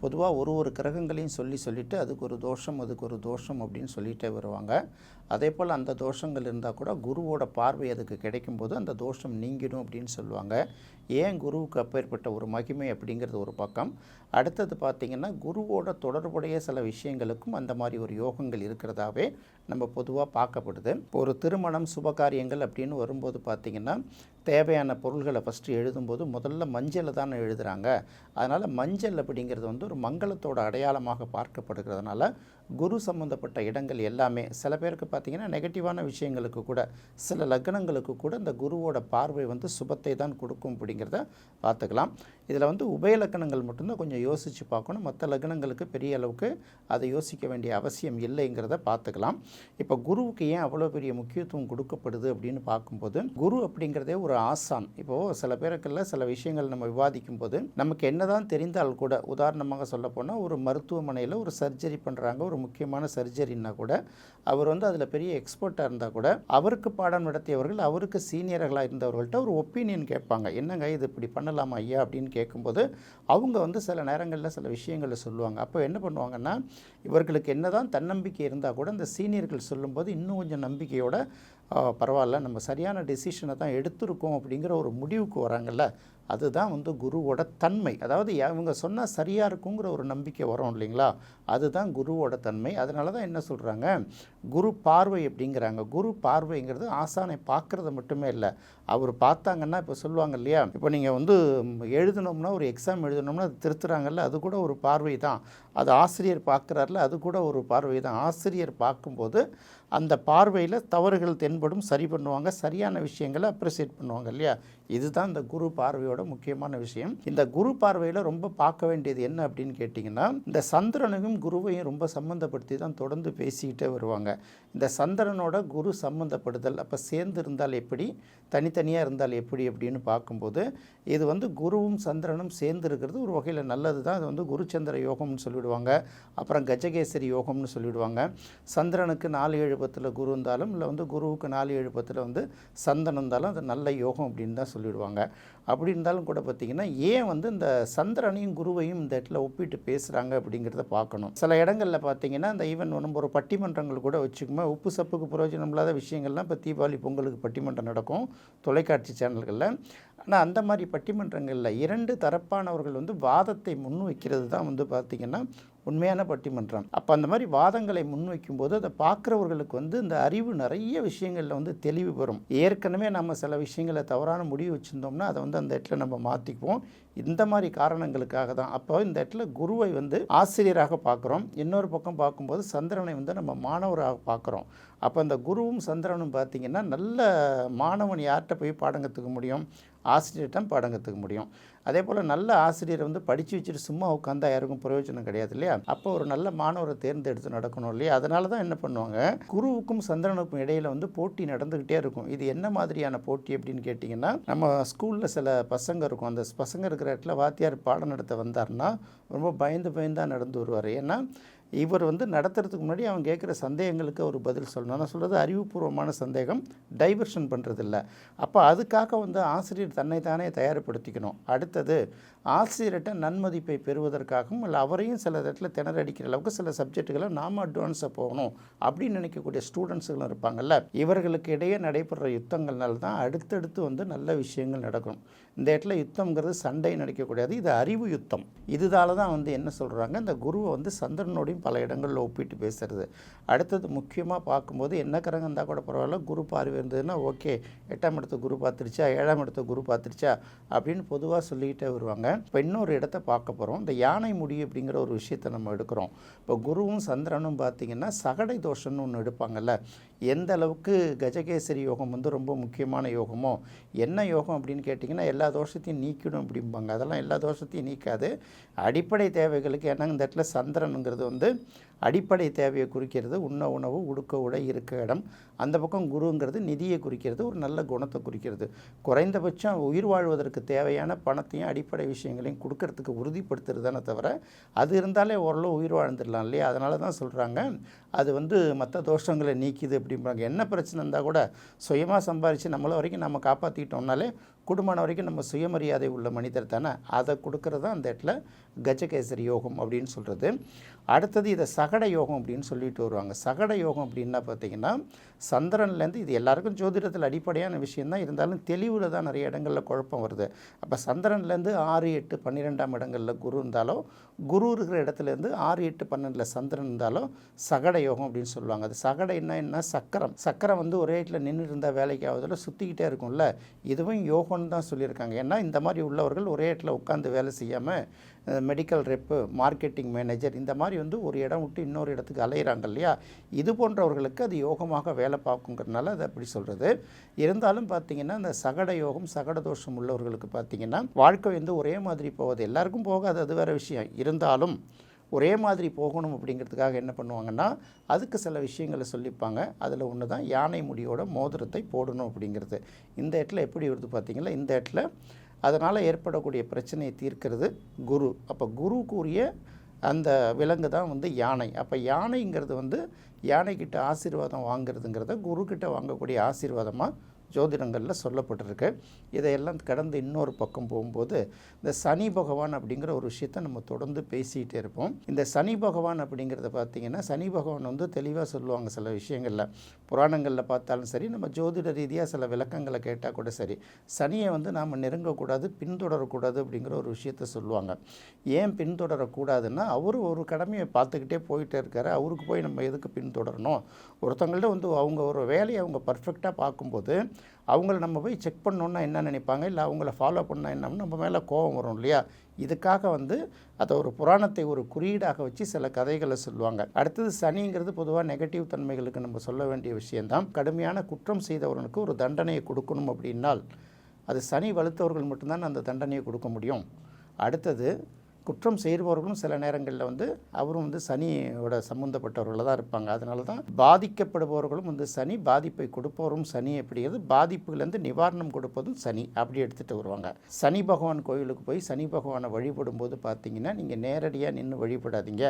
பொதுவாக ஒரு ஒரு கிரகங்களையும் சொல்லி சொல்லிவிட்டு அதுக்கு ஒரு தோஷம் அதுக்கு ஒரு தோஷம் அப்படின்னு சொல்லிகிட்டே வருவாங்க. அதே போல் அந்த தோஷங்கள் இருந்தால் கூட குருவோட பார்வை அதுக்கு கிடைக்கும்போது அந்த தோஷம் நீங்கிடும் அப்படின்னு சொல்லுவாங்க. ஏன் குருவுக்கு அப்பேற்பட்ட ஒரு மகிமை அப்படிங்கிறது ஒரு பக்கம். அடுத்தது பார்த்திங்கன்னா குருவோட தொடர்புடைய சில விஷயங்களுக்கும் அந்த மாதிரி ஒரு யோகங்கள் இருக்கிறதாவே நம்ம பொதுவாக பார்க்கப்படுது. இப்போ ஒரு திருமணம் சுபகாரியங்கள் அப்படின்னு வரும்போது பார்த்திங்கன்னா தேவையான பொருள்களை ஃபஸ்ட்டு எழுதும்போது முதல்ல மஞ்சளை தானே எழுதுகிறாங்க அதனால் மஞ்சள் அப்படிங்கிறது வந்து ஒரு மங்களத்தோட அடையாளமாக பார்க்கப்படுகிறதுனால குரு சம்மந்தப்பட்ட இடங்கள் எல்லாமே சில பேருக்கு பார்த்திங்கன்னா நெகட்டிவான விஷயங்களுக்கு கூட சில லக்னங்களுக்கு கூட இந்த குருவோட பார்வை வந்து சுபத்தை தான் கொடுக்கும் அப்படிங்கிறத பார்த்துக்கலாம். இதில் வந்து உபய லக்கணங்கள் மட்டும்தான் கொஞ்சம் யோசித்து பார்க்கணும். மற்ற லக்னங்களுக்கு பெரிய அளவுக்கு அதை யோசிக்க வேண்டிய அவசியம் இல்லைங்கிறத பார்த்துக்கலாம். இப்போ குருவுக்கு ஏன் அவ்வளோ பெரிய முக்கியத்துவம் கொடுக்கப்படுது அப்படின்னு பார்க்கும்போது குரு அப்படிங்கிறதே ஒரு ஆசான். இப்போது சில பேருக்குள்ள சில விஷயங்கள் நம்ம விவாதிக்கும் போது நமக்கு என்னதான் தெரிந்தால் கூட உதாரணமாக சொல்ல போனால் ஒரு மருத்துவமனையில் ஒரு சர்ஜரி பண்ணுறாங்க ஒரு முக்கியமான சர்ஜரின்னா கூட அவர் வந்து அதில் பெரிய எக்ஸ்பர்ட்டாக இருந்தால் கூட அவருக்கு பாடம் நடத்தியவர்கள் அவருக்கு சீனியர்களாக இருந்தவர்கள்ட்ட ஒரு ஒப்பீனியன் கேட்பாங்க. என்னங்க இது இப்படி பண்ணலாமா ஐயா அப்படின்னு கேட்கும்போது அவங்க வந்து சில நேரங்களில் சில விஷயங்களை சொல்லுவாங்க. அப்போ என்ன பண்ணுவாங்கன்னா இவர்களுக்கு என்னதான் தன்னம்பிக்கை இருந்தால் கூட இந்த சீனியர்கள் சொல்லும்போது இன்னும் கொஞ்சம் நம்பிக்கையோட பரவாயில்ல நம்ம சரியான டெசிஷனை தான் எடுத்திருக்கோம் அப்படிங்கிற ஒரு முடிவுக்கு வராங்கல்ல. அதுதான் வந்து குருவோட தன்மை. அதாவது இவங்க சொன்னால் சரியாக இருக்குங்கிற ஒரு நம்பிக்கை வரும் இல்லைங்களா? அதுதான் குருவோட தன்மை. அதனால தான் என்ன சொல்கிறாங்க குரு பார்வை அப்படிங்கிறாங்க. குரு பார்வைங்கிறது ஆசானை பார்க்குறது மட்டுமே இல்லை. அவர் பார்த்தாங்கன்னா இப்போ சொல்லுவாங்க இல்லையா? இப்போ நீங்கள் வந்து எழுதணும்னா ஒரு எக்ஸாம் எழுதணும்னா அது திருத்துறாங்கல்ல அது கூட ஒரு பார்வை தான். அது ஆசிரியர் பார்க்குறாருல அது கூட ஒரு பார்வை தான். ஆசிரியர் பார்க்கும்போது அந்த பார்வையில் தவறுகள் தென்படும் சரி பண்ணுவாங்க. சரியான விஷயங்களை அப்ரிசியேட் பண்ணுவாங்க இல்லையா? இதுதான் இந்த குரு பார்வையோட முக்கியமான விஷயம் இந்த குரு பார்வையில் ரொம்ப பார்க்க வேண்டியது என்ன அப்படின்னு கேட்டிங்கன்னா இந்த சந்திரனையும் குருவையும் ரொம்ப சம்மந்தப்படுத்தி தான் தொடர்ந்து பேசிக்கிட்டே வருவாங்க. இந்த சந்திரனோட குரு சம்மந்தப்படுதல் அப்போ சேர்ந்து இருந்தால் எப்படி தனித்தனியாக இருந்தால் எப்படி அப்படின்னு பார்க்கும்போது இது வந்து குருவும் சந்திரனும் சேர்ந்து இருக்கிறது ஒரு வகையில் நல்லது தான். இது வந்து குருச்சந்திர யோகம்னு சொல்லிவிடுவாங்க அப்புறம் கஜகேசரி யோகம்னு சொல்லிவிடுவாங்க சந்திரனுக்கு நாலு ஏழு பத்தில் குரு இருந்தாலும் இல்லை வந்து குருவுக்கு நாலு ஏழு பத்தில் வந்து சந்தனம் இருந்தாலும் அது நல்ல யோகம் அப்படின்னு தான் சொல்லிவிடுவாங்க அப்படி இருந்தாலும் கூட பார்த்திங்கன்னா ஏன் வந்து இந்த சந்திரனையும் குருவையும் இந்த இடத்துல ஒப்பிட்டு பேசுகிறாங்க அப்படிங்கிறத பார்க்கணும். சில இடங்களில் பார்த்தீங்கன்னா இந்த ஈவன் நம்ம ஒரு பட்டிமன்றங்கள் கூட வச்சுக்குமா உப்பு சப்புக்கு பிரயோஜனம் இல்லாத விஷயங்கள்லாம் இப்போ தீபாவளி பொங்கலுக்கு பட்டிமன்றம் நடக்கும். தொலைக்காட்சி சேனல்களில். ஆனால் அந்த மாதிரி பட்டிமன்றங்களில் இரண்டு தரப்பானவர்கள் வந்து வாதத்தை முன்வைக்கிறது தான் வந்து பார்த்திங்கன்னா உண்மையான பட்டிமன்றம். அப்போ அந்த மாதிரி வாதங்களை முன்வைக்கும்போது அதை பார்க்குறவர்களுக்கு வந்து இந்த அறிவு நிறைய விஷயங்களில் வந்து தெளிவு பெறும். ஏற்கனவே நம்ம சில விஷயங்களை தவறான முடிவு வச்சுருந்தோம்னா அதை வந்து அந்த இடத்துல நம்ம மாற்றிக்குவோம் இந்த மாதிரி காரணங்களுக்காக தான். அப்போ இந்த இடத்துல குருவை வந்து ஆசிரியராக பார்க்குறோம். இன்னொரு பக்கம் பார்க்கும்போது சந்திரனை வந்து நம்ம மாணவராக பார்க்குறோம். அப்போ இந்த குருவும் சந்திரனும் பார்த்திங்கன்னா நல்ல மாணவன் யார்கிட்ட போய் பாடம் கற்றுக்க முடியும்? ஆசிரியர்கிட்ட பாடம் கற்றுக்க முடியும். அதே போல் நல்ல ஆசிரியரை வந்து படித்து வச்சுட்டு சும்மா உட்காந்தா யாருக்கும் பிரயோஜனம் கிடையாது இல்லையா? அப்போ ஒரு நல்ல மாணவரை தேர்ந்தெடுத்து நடக்கணும் இல்லையா? அதனால தான் என்ன பண்ணுவாங்க? குருவுக்கும் சந்திரனுக்கும் இடையில வந்து போட்டி நடந்துக்கிட்டே இருக்கும். இது என்ன மாதிரியான போட்டி அப்படின்னு கேட்டிங்கன்னா நம்ம ஸ்கூலில் சில பசங்க இருக்கும். அந்த பசங்க இருக்கிற இடத்துல வாத்தியார் பாடம் நடத்த வந்தாருன்னா ரொம்ப பயந்து பயந்தாக நடந்து வருவார். ஏன்னா இவர் வந்து நடத்துறதுக்கு முன்னாடி அவன் கேட்குற சந்தேகங்களுக்கு ஒரு பதில் சொல்லணும். நான் சொல்கிறது அறிவுபூர்வமான சந்தேகம் டைவர்ஷன் பண்ணுறதில்ல அப்போ அதுக்காக வந்து ஆசிரியர் தன்னை தானே தயார்படுத்திக்கணும். அடுத்தது ஆசிரியர்கிட்ட நன்மதிப்பை பெறுவதற்காகவும் இல்லை அவரையும் சில இடத்துல திணறடிக்கிற அளவுக்கு சில சப்ஜெக்ட்டுகளை நாம் அட்வான்ஸாக போகணும் அப்படின்னு நினைக்கக்கூடிய ஸ்டூடெண்ட்ஸுகளும் இருப்பாங்கல்ல இவர்களுக்கு இடையே நடைபெற யுத்தங்கள்னால தான் அடுத்தடுத்து வந்து நல்ல விஷயங்கள் நடக்கும் இந்த இடத்துல யுத்தங்கிறது சண்டை நடக்கக்கூடாது இது அறிவு யுத்தம். இதுதால தான் வந்து என்ன சொல்கிறாங்க இந்த குருவை வந்து சந்திரனோடையும் பல இடங்களில் ஒப்பிட்டு பேசுறது. அடுத்தது முக்கியமாக பார்க்கும்போது என்ன கரங்க இருந்தால் கூட பரவாயில்ல குரு பார்வை இருந்ததுன்னா ஓகே எட்டாம் இடத்த குரு பார்த்துருச்சா ஏழாம் இடத்த குரு பார்த்துருச்சா அப்படின்னு பொதுவாக சொல்லிக்கிட்டே வருவாங்க. இப்போ இன்னொரு இடத்த பார்க்க போகிறோம் இந்த யானை முடி அப்படிங்கிற ஒரு விஷயத்தை நம்ம எடுக்கிறோம். இப்போ குருவும் சந்திரனும் பார்த்திங்கன்னா சகடை தோஷம்னு ஒன்று எடுப்பாங்கல்ல. எந்த அளவுக்கு கஜகேசரி யோகம் வந்து ரொம்ப முக்கியமான யோகமோ என்ன யோகம் அப்படின்னு கேட்டிங்கன்னா எல்லா தோஷத்தையும் நீக்கிடும் அப்படிம்பாங்க. அதெல்லாம் எல்லா தோஷத்தையும் நீக்காது. அடிப்படை தேவைகளுக்கு ஏன்னா இந்த இடத்துல சந்திரனுங்கிறது வந்து அடிப்படை தேவையை குறிக்கிறது. உண்ண உணவு உடுக்க உடை இருக்க இடம். அந்த பக்கம் குருங்கிறது நிதியை குறிக்கிறது. ஒரு நல்ல குணத்தை குறிக்கிறது. குறைந்தபட்சம் உயிர் வாழ்வதற்கு தேவையான பணத்தையும் அடிப்படை விஷயங்களையும் கொடுக்கறதுக்கு உறுதிப்படுத்துறதானே தவிர அது இருந்தாலே ஓரளவு உயிர் வாழ்ந்துடலாம் இல்லையா? அதனால தான் சொல்கிறாங்க அது வந்து மற்ற தோஷங்களை நீக்கிது அப்படிம்பாங்க. என்ன பிரச்சனை இருந்தால் கூட சுயமாக சம்பாரித்து நம்மள வரைக்கும் நம்ம காப்பாற்றிக்கிட்டோம்னாலே குடும்பம் வரைக்கும் நம்ம சுயமரியாதை உள்ள மனிதர் தானே அதை கொடுக்கறது தான் அந்த இடத்துல கஜகேசரி யோகம் அப்படின்னு சொல்கிறது அடுத்தது இதை சகட யோகம் அப்படின்னு சொல்லிட்டு வருவாங்க. சகட யோகம் அப்படின்னா பார்த்தீங்கன்னா சந்திரன்லேருந்து இது எல்லாருக்கும் ஜோதிடத்தில் அடிப்படையான விஷயந்தான் இருந்தாலும் தெளிவில் தான் நிறைய இடங்களில் குழப்பம் வருது. அப்போ சந்திரன்லேருந்து ஆறு எட்டு பன்னிரெண்டாம் இடங்களில் குரு இருந்தாலோ குரு இருக்கிற இடத்துலேருந்து ஆறு எட்டு பன்னெண்டில் சந்திரன் இருந்தாலோ சகட யோகம் அப்படின்னு சொல்லுவாங்க. அது சகட என்ன என்ன? சக்கரம். சக்கரம் வந்து ஒரே இடத்துல நின்று இருந்தால் வேலைக்கு ஆகுதில் சுற்றிக்கிட்டே இருக்கும்ல. இதுவும் யோகம் யோகம்னு தான் சொல்லியிருக்காங்க. ஏன்னா இந்த மாதிரி உள்ளவர்கள் ஒரே இடத்துல உட்காந்து வேலை செய்யாமல் மெடிக்கல் ரெப்பு மார்க்கெட்டிங் மேனேஜர் இந்த மாதிரி வந்து ஒரு இடம் விட்டு இன்னொரு இடத்துக்கு அலையிறாங்க இல்லையா? இது போன்றவர்களுக்கு அது யோகமாக வேலை பார்க்குங்கிறதுனால அது அப்படி சொல்கிறது இருந்தாலும் பார்த்தீங்கன்னா இந்த சகட யோகம் சகட தோஷம் உள்ளவர்களுக்கு பார்த்தீங்கன்னா வாழ்க்கை வந்து ஒரே மாதிரி போவது எல்லாருக்கும் போகாது. அது வேறு விஷயம். இருந்தாலும் ஒரே மாதிரி போகணும் அப்படிங்கிறதுக்காக என்ன பண்ணுவாங்கன்னா அதுக்கு சில விஷயங்களை சொல்லிப்பாங்க. அதில் ஒன்று தான் யானை முடியோட மோதிரத்தை போடணும் அப்படிங்கிறது. இந்த இடத்துல எப்படி வருது பார்த்திங்கன்னா இந்த இடத்துல அதனால் ஏற்படக்கூடிய பிரச்சனையை தீர்க்கிறது குரு. அப்போ குருக்குரிய அந்த விலங்கு தான் வந்து யானை. அப்போ யானைங்கிறது வந்து யானைக்கிட்ட ஆசீர்வாதம் வாங்குறதுங்கிறத குருக்கிட்ட வாங்கக்கூடிய ஆசீர்வாதமாக ஜோதிடங்களில் சொல்லப்பட்டிருக்கு. இதையெல்லாம் கடந்து இன்னொரு பக்கம் போகும்போது இந்த சனி பகவான் அப்படிங்கிற ஒரு விஷயத்தை நம்ம தொடர்ந்து பேசிகிட்டே இருப்போம். இந்த சனி பகவான் அப்படிங்கிறத பார்த்திங்கன்னா சனி பகவான் வந்து தெளிவாக சொல்லுவாங்க சில விஷயங்களில். புராணங்களில் பார்த்தாலும் சரி நம்ம ஜோதிட ரீதியாக சில விளக்கங்களை கேட்டால் கூட சரி சனியை வந்து நாம் நெருங்கக்கூடாது பின்தொடரக்கூடாது அப்படிங்கிற ஒரு விஷயத்த சொல்லுவாங்க. ஏன் பின்தொடரக்கூடாதுன்னா அவர் ஒரு கடமையை பார்த்துக்கிட்டே போயிட்டே இருக்காரு. அவருக்கு போய் நம்ம எதுக்கு பின்தொடரணும்? ஒருத்தவங்கள்ட்ட வந்து அவங்க ஒரு வேலையை அவங்க பர்ஃபெக்டாக பார்க்கும்போது அவங்கள நம்ம போய் செக் பண்ணோன்னா என்ன நினைப்பாங்க? இல்லை அவங்கள ஃபாலோ பண்ணால் என்ன நம்ம மேலே கோபம் வரும் இல்லையா? இதுக்காக வந்து அதை ஒரு புராணத்தை ஒரு குறியீடாக வச்சு சில கதைகளை சொல்லுவாங்க. அடுத்தது சனிங்கிறது பொதுவாக நெகட்டிவ் தன்மைகளுக்கு நம்ம சொல்ல வேண்டிய விஷயந்தான் கடுமையான குற்றம் செய்தவர்களுக்கு ஒரு தண்டனையை கொடுக்கணும் அப்படின்னால் அது சனி வலுத்தவர்கள் மட்டும்தான் அந்த தண்டனையை கொடுக்க முடியும். அடுத்தது குற்றம் செய்பவர்களும் சில நேரங்களில் வந்து அவரும் வந்து சனியோட சம்மந்தப்பட்டவர்களாக தான் இருப்பாங்க. அதனால தான் பாதிக்கப்படுபவர்களும் வந்து சனி பாதிப்பை கொடுப்பவரும் சனி அப்படிங்கிறது பாதிப்புலேருந்து நிவாரணம் கொடுப்பதும் சனி அப்படி எடுத்துகிட்டு வருவாங்க. சனி பகவான் கோயிலுக்கு போய் சனி பகவானை வழிபடும் போது பார்த்தீங்கன்னா நீங்கள் நேரடியாக நின்று வழிபடாதீங்க.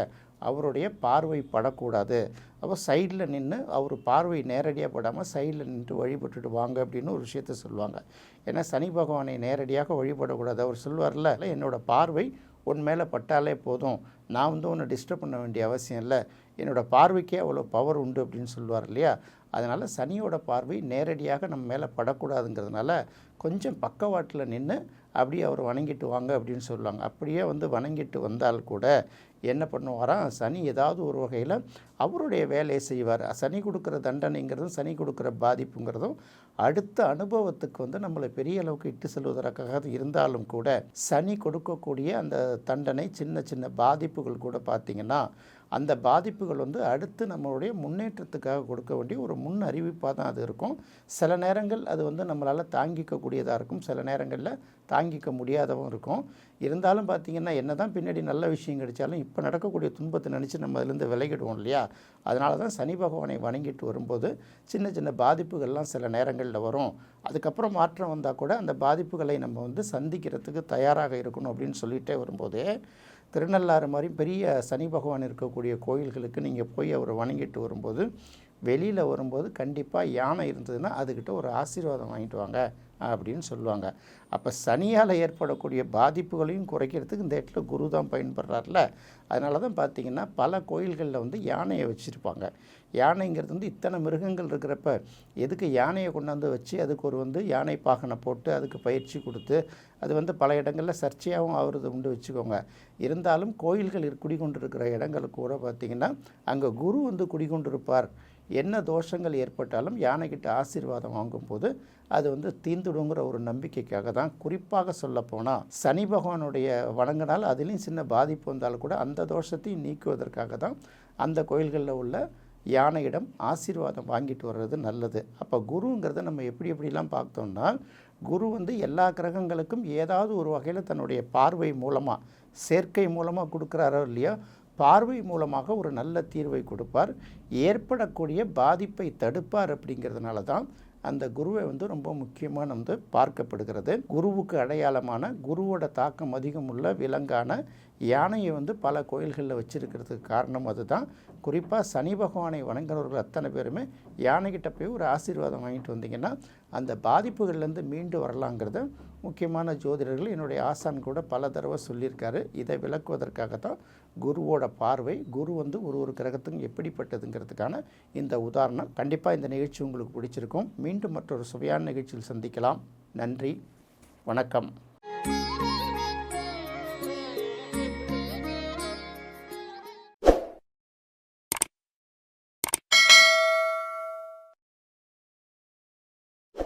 அவருடைய பார்வை படக்கூடாது. அப்போ சைடில் நின்று அவர் பார்வை நேரடியாக படாமல் சைடில் நின்று வழிபட்டுட்டு வாங்க அப்படின்னு ஒரு விஷயத்த சொல்லுவாங்க. ஏன்னா சனி பகவானை நேரடியாக வழிபடக்கூடாது. அவர் சொல்வார்ல என்னோட பார்வை உன் மேலே பட்டாலே போதும். நான் வந்து உன்னை டிஸ்டர்ப் பண்ண வேண்டிய அவசியம் இல்லை. என்னோடய பார்வைக்கே அவ்வளோ பவர் உண்டு அப்படின்னு சொல்லுவார் இல்லையா? அதனால் சனியோட பார்வை நேரடியாக நம்ம மேலே படக்கூடாதுங்கிறதுனால கொஞ்சம் பக்கவாட்டில் நின்று அப்படியே அவர் வணங்கிட்டு வாங்க அப்படின்னு சொல்லுவாங்க. அப்படியே வந்து வணங்கிட்டு வந்தால் கூட என்ன பண்ணுவாராம்? சனி ஏதாவது ஒரு வகையில் அவருடைய வேலையை செய்வார். சனி கொடுக்குற தண்டனைங்கிறதும் சனி கொடுக்குற பாதிப்புங்கிறதும் அடுத்த அனுபவத்துக்கு வந்து நம்மளை பெரிய அளவுக்கு இட்டு செல்வதற்காக இருந்தாலும் கூட சனி கொடுக்கக்கூடிய அந்த தண்டனை சின்ன சின்ன பாதிப்புகள் கூட பார்த்திங்கன்னா அந்த பாதிப்புகள் வந்து அடுத்து நம்மளுடைய முன்னேற்றத்துக்காக கொடுக்க வேண்டிய ஒரு முன் அறிவிப்பாக தான் அது இருக்கும். சில நேரங்கள் அது வந்து நம்மளால் தாங்கிக்கக்கூடியதாக இருக்கும். சில நேரங்களில் தாங்கிக்க முடியாதவும் இருக்கும். இருந்தாலும் பார்த்திங்கன்னா என்ன தான் பின்னாடி நல்ல விஷயம் கிடைச்சாலும் இப்போ நடக்கக்கூடிய துன்பத்தை நினச்சி நம்ம அதிலேருந்து விலகிடுவோம் இல்லையா? அதனால தான் சனி பகவானை வணங்கிட்டு வரும்போது சின்ன சின்ன பாதிப்புகள்லாம் சில நேரங்களில் வரும். அதுக்கப்புறம் மாற்றம் வந்தால் கூட அந்த பாதிப்புகளை நம்ம வந்து சந்திக்கிறதுக்கு தயாராக இருக்கணும் அப்படின்னு சொல்லிகிட்டே வரும்போது திருநள்ளாறு மாதிரி பெரிய சனி பகவான் இருக்கக்கூடிய கோயில்களுக்கு நீங்கள் போய் அவரை வணங்கிட்டு வரும்போது வெளியில் வரும்போது கண்டிப்பாக யானை இருந்ததுன்னா அதுக்கிட்ட ஒரு ஆசீர்வாதம் வாங்கிட்டு வாங்க அப்படின்னு சொல்லுவாங்க. அப்போ சனியால் ஏற்படக்கூடிய பாதிப்புகளையும் குறைக்கிறதுக்கு இந்த இடத்துல குரு தான் பயன்படுறாருல. அதனால தான் பார்த்திங்கன்னா பல கோயில்களில் வந்து யானையை வச்சுருப்பாங்க. யானைங்கிறது வந்து இத்தனை மிருகங்கள் இருக்கிறப்ப எதுக்கு யானையை கொண்டாந்து வச்சு அதுக்கு ஒரு வந்து யானை பாகனை போட்டு அதுக்கு பயிற்சி கொடுத்து அது வந்து பல இடங்களில் சர்ச்சையாகவும் ஆகுறது உண்டு வச்சுக்கோங்க. இருந்தாலும் கோயில்கள் குடிகொண்டிருக்கிற இடங்களுக்கு கூட பார்த்திங்கன்னா அங்கே குரு வந்து குடிகொண்டிருப்பார். என்ன தோஷங்கள் ஏற்பட்டாலும் யானைக்கிட்ட ஆசீர்வாதம் வாங்கும்போது அது வந்து தீந்துடுங்கிற ஒரு நம்பிக்கைக்காக தான் குறிப்பாக சொல்லப்போனால் சனி பகவானுடைய வணங்கினால் அதுலேயும் சின்ன பாதிப்பு வந்தாலும் கூட அந்த தோஷத்தையும் நீக்குவதற்காக தான் அந்த கோயில்களில் உள்ள யானையிடம் ஆசீர்வாதம் வாங்கிட்டு வர்றது நல்லது. அப்போ குருங்கிறத நம்ம எப்படி எப்படிலாம் பார்த்தோம்னா குரு வந்து எல்லா கிரகங்களுக்கும் ஏதாவது ஒரு வகையில் தன்னுடைய பார்வை மூலமாக சேர்க்கை மூலமாக கொடுக்குறாரோ இல்லையோ பார்வை மூலமாக ஒரு நல்ல தீர்வை கொடுப்பார். ஏற்படக்கூடிய பாதிப்பை தடுப்பார் அப்படிங்கிறதுனால தான் அந்த குருவை வந்து ரொம்ப முக்கியமாக வந்து பார்க்கப்படுகிறது. குருவுக்கு அடையாளமான குருவோட தாக்கம் அதிகம் உள்ள விலங்கான யானையை வந்து பல கோயில்களில் வச்சுருக்கிறதுக்கு காரணம் அதுதான். குறிப்பாக சனி பகவானை வணங்குறவர்கள் அத்தனை பேருமே யானைகிட்ட போய் ஒரு ஆசீர்வாதம் வாங்கிட்டு வந்தீங்கன்னா அந்த பாதிப்புகள்லேருந்து மீண்டு வரலாங்கிறத முக்கியமான ஜோதிடர்கள் என்னுடைய ஆசான் கூட பல தடவை சொல்லியிருக்காரு. இதை விளக்குவதற்காக தான் குருவோட பார்வை குரு வந்து ஒரு ஒரு கிரகத்துக்கும் எப்படிப்பட்டதுங்கிறதுக்கான இந்த உதாரணம். கண்டிப்பாக இந்த நிகழ்ச்சி உங்களுக்கு பிடிச்சிருக்கும். மீண்டும் மற்றொரு சுவையான நிகழ்ச்சியில் சந்திக்கலாம். நன்றி. வணக்கம்.